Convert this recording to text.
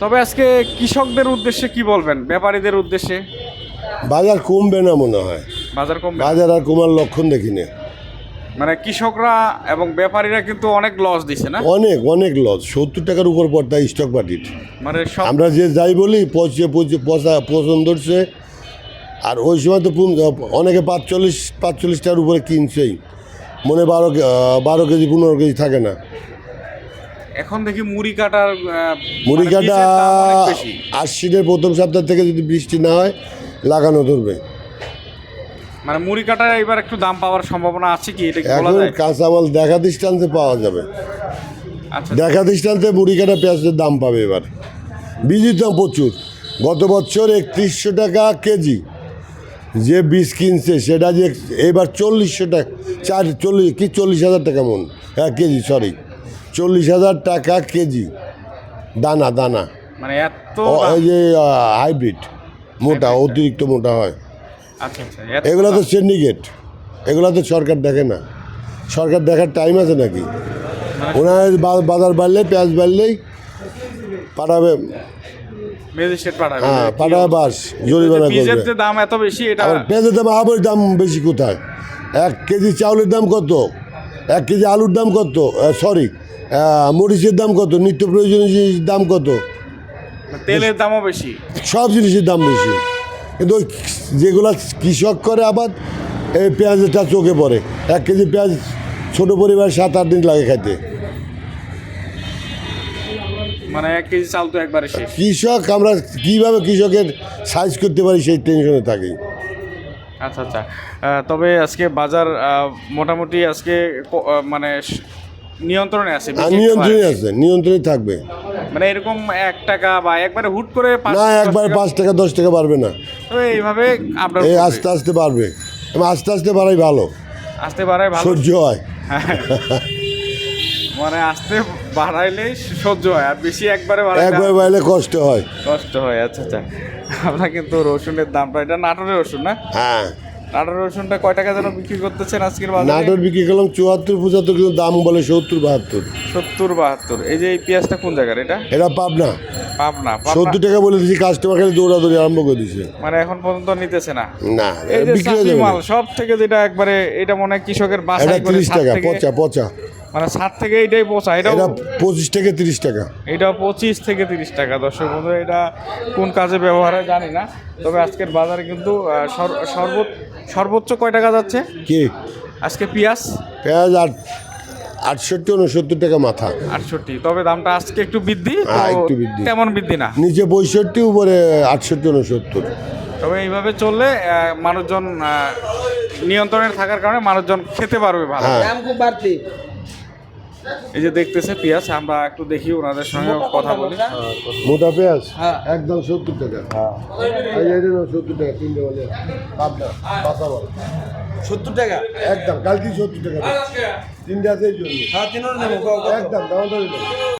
তবে আজকে কৃষকদের উদ্দেশ্যে কি বলবেন? ব্যাপারীদের উদ্দেশ্যে? বাজার কমবে না মনে হয়। বাজার কমবে বাজার আর কমার লক্ষণ দেখি না। মানে কৃষকরা এবং ব্যাপারীরা কিন্তু অনেক লস দিছে না? অনেক অনেক লস সত্তর টাকার উপর পড়তা স্টক পার্টির মানে সব আমরা যে যাই বলি পচে পচে পচা পছন্দ হচ্ছে আর ওই সময় তো অনেকে পাঁচচল্লিশ পাঁচচল্লিশ টাকার উপরে কিনছেই। মনে বারো বারো কেজি পনেরো কেজি থাকে না। এখন দেখি মুড়ি কাটার মুড়ি মানে কাটা। আশ্বিনের প্রথম সপ্তাহ থেকে যদি বৃষ্টি না হয় লাগানো ধরবে। মানে মুড়ি কাটার এবার একটু দাম পাওয়ার সম্ভাবনা আছে কি? এটা এখন যায়? কাঁচামাল দেখা দৃষ্টান্তে পাওয়া যাবে। আচ্ছা। দেখা দৃষ্টান্তে মুড়ি কাটা পেঁয়াজের দাম পাবে এবার। বীজের দাম প্রচুর। গত বছর একত্রিশশো টাকা কেজি যে বীজ কিনছে সেটা যে এবার চল্লিশশো টাকা চার চল্লিশ কি চল্লিশ হাজার টাকা মন? হ্যাঁ কেজি সরি চল্লিশ হাজার টাকা কেজি। দানা দানা। মানে এত। এই যে হাইব্রিড। মোটা অতিরিক্ত মোটা হয়। আচ্ছা আচ্ছা এগুলো তো সিন্ডিকেট এগুলো তো সরকার দেখে না। সরকার দেখার টাইম আছে নাকি? মানে ওনার বাজার বাড়লে পেঁয়াজ বাড়লেই পাঠাবে। হ্যাঁ পাঠাবে বাস জরিমানা করবে। দাম এত বেশি এটা পেঁয়াজের দাম আবার দাম বেশি কোথায়? এক কেজি চাউলের দাম কত? এক কেজি আলুর দাম কত? সরি মরিচের দাম কত? নিত্য প্রয়োজনীয় জিনিসের দাম কত? তেলের দামও বেশি। সব জিনিসের দাম বেশি। কিন্তু ওই যেগুলা কৃষক করে আবার এই পেঁয়াজটা চোখে পড়ে। এক কেজি পেঁয়াজ ছোটো পরিবার সাত আট দিন লাগে খাইতে। মানে এক কেজি চাল তো একবারে শেষ। কৃষক আমরা কীভাবে কৃষকের সাইজ করতে পারি সেই টেনশনে থাকি। আচ্ছা আচ্ছা। তবে আজকে বাজার মোটামুটি আজকে মানে নিয়ন্ত্রণে আছে নিয়ন্ত্রণে আছে নিয়ন্ত্রণে থাকবে। মানে এরকম এক টাকা বা একবারে হুট করে না একবার পাঁচ টাকা দশ টাকা বাড়বে না। তবে এইভাবে আপনার এই আস্তে আস্তে বাড়বে। এবং আস্তে আস্তে বাড়াই ভালো। আসতে বাড়ায় ভালো। সহ্য হয়। মানে আসতে বাড়াইলে সহ্য হয় আর বেশি একবারে বাড়াইলে একবার বাড়লে কষ্ট হয়। কষ্ট হয় আচ্ছা আচ্ছা। আমরা কিন্তু রসুনের দামটা এটা নাটোরের রসুন না? হ্যাঁ। নাটোরের রসুনটা কয় টাকা যেন বিক্রি করতেছেন আজকের বাজারে? নাটোর বিক্রি করলাম চুয়াত্তর পঁচাত্তর কিন্তু দাম বলে সত্তর বাহাত্তর। সত্তর বাহাত্তর। এই যে এই পেঁয়াজটা কোন জায়গার এটা? এটা পাবনা। পাবনা সত্তর টাকা বলে দিয়েছি কাস্টমার খালি দৌড়াদৌড়ি আরম্ভ করে দিয়েছে। মানে এখন পর্যন্ত নিতেছে না? না এই যে মাল সব থেকে যেটা একবারে এটা মনে হয় কৃষকের বাসায় করে টাকা পচা পচা। মানে সাত থেকে এইটাই পোষা এটাও এটা পঁচিশ থেকে তিরিশ টাকা। এটা পঁচিশ থেকে তিরিশ টাকা। দর্শক বন্ধু এটা কোন কাজে ব্যবহার হয় জানি না তবে আজকের বাজারে কিন্তু সর্বোচ্চ সর্বোচ্চ কয় টাকা যাচ্ছে? কি? আজকে পেঁয়াজ? পেঁয়াজ আট আটষট্টি উনসত্তর টাকা মাথা। আটষট্টি। তবে দামটা আজকে একটু বৃদ্ধি হ্যাঁ, একটু বৃদ্ধি। তেমন বৃদ্ধি না। নিচে পঁয়ষট্টি উপরে আটষট্টি উনসত্তর। তবে এইভাবে চললে মানুষজন নিয়ন্ত্রণে থাকার কারণে মানুষজন খেতে পারবে ভালো। হ্যাঁ। দাম খুব বাড়তি। এই যে দেখতেছে পেঁয়াজ আমরা একটু দেখি ওনাদের সঙ্গে কথা বলি। মোটা পেঁয়াজ? হ্যাঁ। একদম সত্তর টাকা। এই যে এটা নাও সত্তর টাকা তিনটে বলে। পাবনা পাতা বল। সত্তর টাকা? একদম কালকে সত্তর টাকা তিনটাতে জন্য। হ্যাঁ একদম দাম